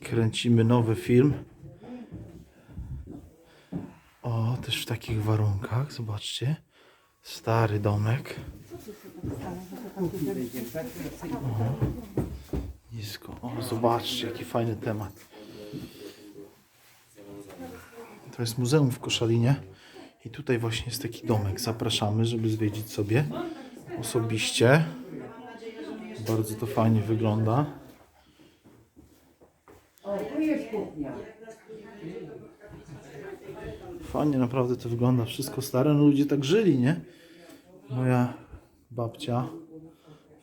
Kręcimy nowy film. O, też w takich warunkach, zobaczcie. Stary domek. O, nisko. O, zobaczcie, jaki fajny temat. To jest muzeum w Koszalinie. I tutaj właśnie jest taki domek. Zapraszamy, żeby zwiedzić sobie osobiście. Bardzo to fajnie wygląda. Fajnie naprawdę to wygląda. Wszystko stare. No ludzie tak żyli, nie? Moja babcia,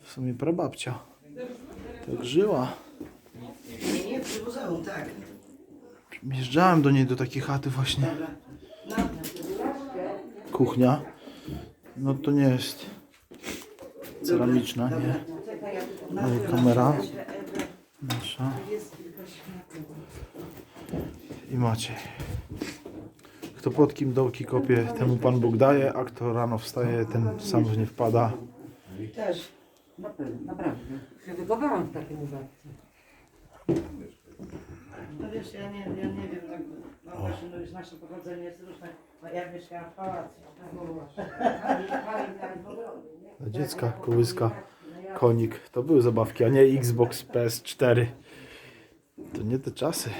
w sumie prababcia, tak żyła. Nie, tak. Do niej, do takiej chaty właśnie. Kuchnia. No to nie jest ceramiczna, nie? I kamera I macie. Kto pod kim dołki kopie, temu Pan Bóg daje, a kto rano wstaje, ten sam w nie wpada. Też. Na pewno, naprawdę. Ja wychowałam w takim babci. No wiesz, ja nie, ja nie wiem, tak, no właśnie, no już nasze pochodzenie jest różne. No ja mieszkałam w pałacu. Dla dziecka kołyska, konik. To były zabawki, a nie Xbox PS4. To nie te czasy.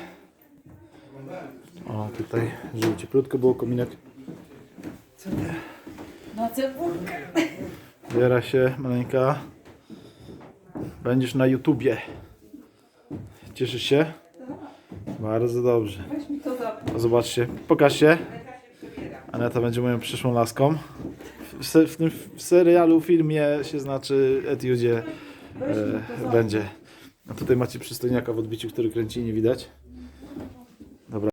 O, tutaj żyło cieplutko, było kominek. No cebulka. Zbiera się, maleńka. Będziesz na YouTubie. Cieszysz się? Bardzo dobrze. Zobaczcie, pokaż się. Aneta będzie moją przyszłą laską. W, se, w tym w serialu, filmie się znaczy Etiudzie e, będzie. A tutaj macie przystojniaka w odbiciu, który kręci, nie widać.